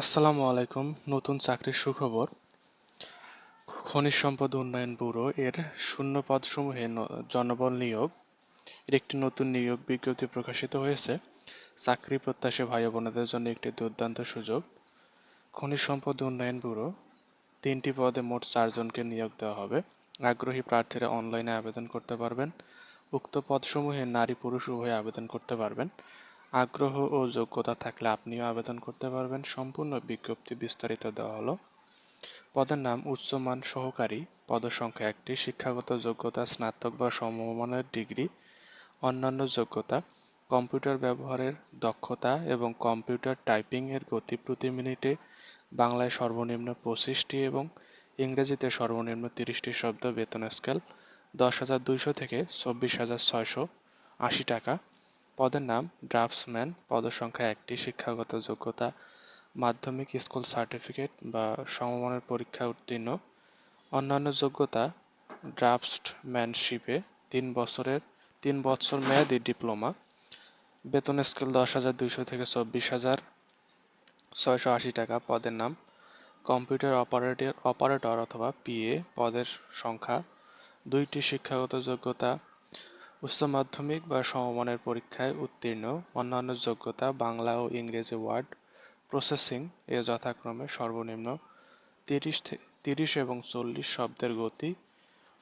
আসসালামু আলাইকুম, নতুন চাকরির সুখবর। খনিজ সম্পদ উন্নয়ন ব্যুরো এর শূন্য পদসমূহে জনবল নিয়োগ। এর একটি নতুন নিয়োগ বিজ্ঞপ্তি প্রকাশিত হয়েছে। চাকরি প্রত্যাশী ভাই বোনদের জন্য একটি দুর্দান্ত সুযোগ। খনিজ সম্পদ উন্নয়ন ব্যুরো, তিনটি পদে মোট চারজনকে নিয়োগ দেওয়া হবে। আগ্রহী প্রার্থীরা অনলাইনে আবেদন করতে পারবেন। উক্ত পদসমূহে নারী পুরুষ উভয়ে আবেদন করতে পারবেন। আগ্রহ ও যোগ্যতা থাকলে আপনিও আবেদন করতে পারবেন। সম্পূর্ণ বিজ্ঞপ্তি বিস্তারিত দেওয়া হলো। পদের নাম উচ্চমান সহকারী। পদসংখ্যা একটি। শিক্ষাগত যোগ্যতা, স্নাতক বা সমমানের ডিগ্রি। অন্যান্য যোগ্যতা, কম্পিউটার ব্যবহারের দক্ষতা এবং কম্পিউটার টাইপিং এর গতি প্রতি মিনিটে বাংলায় সর্বনিম্ন পঁচিশটি এবং ইংরেজিতে সর্বনিম্ন তিরিশটি শব্দ বেতন স্কেল দশ হাজার দুইশো থেকে চব্বিশ হাজার ছয়শো আশি টাকা। পদের নাম ড্রাফটসম্যান। পদসংখ্যা একটি, শিক্ষাগত যোগ্যতা, মাধ্যমিক, স্কুল সার্টিফিকেট বা সমমানের পরীক্ষা উত্তীর্ণ। অন্যান্য যোগ্যতা, ড্রাফটসম্যানশিপে তিন বছরের, তিন বছর মেয়াদী ডিপ্লোমা। বেতন স্কেল দশ হাজার দুইশো থেকে চব্বিশ হাজার ছয়শো আশি টাকা। পদের নাম কম্পিউটার অপারেটর অপারেটর অথবা পিএ পদের সংখ্যা দুইটি, শিক্ষাগত যোগ্যতা উচ্চ মাধ্যমিক বা সমমানের পরীক্ষায় উত্তীর্ণ, অন্যান্য যোগ্যতা বাংলা ও ইংরেজি ওয়ার্ড প্রসেসিং এ যথাক্রমে সর্বনিম্ন তিরিশ তিরিশ এবং চল্লিশ শব্দের গতি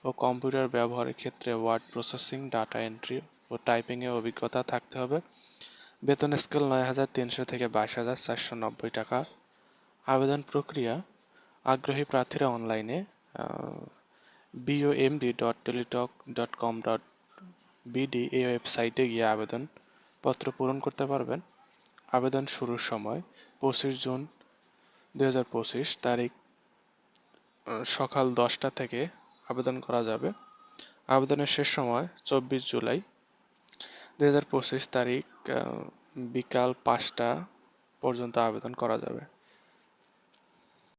ও কম্পিউটার ব্যবহারের ক্ষেত্রে ওয়ার্ড প্রসেসিং, ডাটা এন্ট্রি ও টাইপিংয়ে অভিজ্ঞতা থাকতে হবে। বেতন স্কেল নয় হাজার তিনশো থেকে বাইশ হাজার চারশো নব্বই টাকা। আবেদন প্রক্রিয়া, আগ্রহী প্রার্থীরা অনলাইনে BOMD dot Teletalk dot com dot BD এই ওয়েবসাইটে গিয়ে আবেদন পত্র পূরণ করতে পারবেন। আবেদন শুরুর সময় পঁচিশ জুন দুই হাজার পঁচিশ তারিখ সকাল দশটা থেকে আবেদন করা যাবে। আবেদনের শেষ সময় চব্বিশ জুলাই দুই হাজার পঁচিশ তারিখ বিকাল পাঁচটা পর্যন্ত আবেদন করা যাবে।